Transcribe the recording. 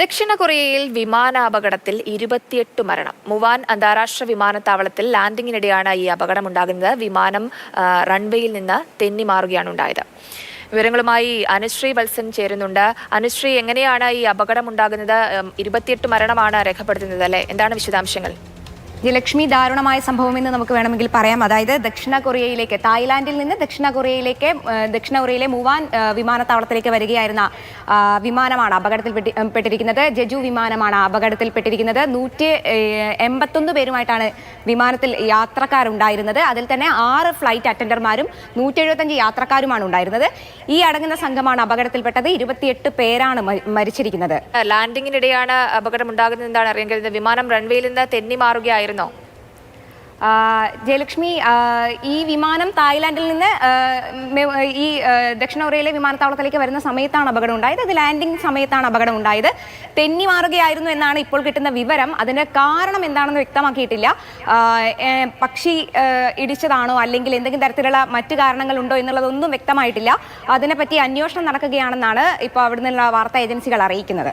ദക്ഷിണ കൊറിയയിൽ വിമാനാപകടത്തിൽ ഇരുപത്തിയെട്ട് മരണം. മുവാൻ അന്താരാഷ്ട്ര വിമാനത്താവളത്തിൽ ലാൻഡിങ്ങിനിടെയാണ് ഈ അപകടം അപകടമുണ്ടാകുന്നത്. വിമാനം റൺവേയിൽ നിന്ന് തെന്നി മാറുകയാണ് ഉണ്ടായത്. വിവരങ്ങളുമായി അനുശ്രീ വത്സൻ ചേരുന്നുണ്ട്. അനുശ്രീ എങ്ങനെയാണ് ഈ അപകടം ഉണ്ടാകുന്നത് ഇരുപത്തിയെട്ട് മരണമാണ് രേഖപ്പെടുത്തുന്നത് അല്ലെ? എന്താണ് വിശദാംശങ്ങൾ? ജയലക്ഷ്മി ദാരുണമായ സംഭവം എന്ന് നമുക്ക് വേണമെങ്കിൽ പറയാം. അതായത് ദക്ഷിണ കൊറിയയിലേക്ക് തായ്ലാന്റിൽ നിന്ന് ദക്ഷിണ കൊറിയയിലേക്ക് ദക്ഷിണ കൊറിയയിലെ മുവാൻ വിമാനത്താവളത്തിലേക്ക് വരികയായിരുന്ന വിമാനമാണ് അപകടത്തിൽ പെട്ടിരിക്കുന്നത്. ജജു വിമാനമാണ് അപകടത്തിൽ പെട്ടിരിക്കുന്നത്. നൂറ്റി എൺപത്തൊന്ന് പേരുമായിട്ടാണ് വിമാനത്തിൽ യാത്രക്കാരുണ്ടായിരുന്നത്. അതിൽ തന്നെ ആറ് ഫ്ലൈറ്റ് അറ്റൻഡർമാരും നൂറ്റി എഴുപത്തഞ്ച് യാത്രക്കാരുമാണ് ഉണ്ടായിരുന്നത്. ഈ അടങ്ങുന്ന സംഘമാണ് അപകടത്തിൽപ്പെട്ടത് ഇരുപത്തിയെട്ട് പേരാണ് മരിച്ചിരിക്കുന്നത്. ലാൻഡിങ്ങിനിടെയാണ് അപകടം ഉണ്ടാകുന്നത് എന്താണ് അറിയാൻ കഴിയുന്നത്. വിമാനം റൺവേയിൽ നിന്ന് തെന്നി മാറുകയായിരുന്നോ. ആ, ജയലക്ഷ്മി ഈ വിമാനം തായ്ലാന്റിൽ നിന്ന് ഈ ദക്ഷിണ കൊറിയയിലെ വിമാനത്താവളത്തിലേക്ക് വരുന്ന സമയത്താണ് അപകടം ഉണ്ടായത്. അത് ലാൻഡിംഗ് സമയത്താണ് അപകടം ഉണ്ടായത്. തെന്നി മാറുകയായിരുന്നു എന്നാണ് ഇപ്പോൾ കിട്ടുന്ന വിവരം. അതിന്റെ കാരണം എന്താണെന്ന് വ്യക്തമാക്കിയിട്ടില്ല. പക്ഷി ഇടിച്ചതാണോ? അല്ലെങ്കിൽ എന്തെങ്കിലും തരത്തിലുള്ള മറ്റ് കാരണങ്ങൾ ഉണ്ടോ എന്നുള്ളതൊന്നും വ്യക്തമായിട്ടില്ല. അതിനെപ്പറ്റി അന്വേഷണം നടക്കുകയാണെന്നാണ് ഇപ്പോൾ അവിടെ നിന്നുള്ള വാർത്താ ഏജൻസികൾ അറിയിക്കുന്നത്.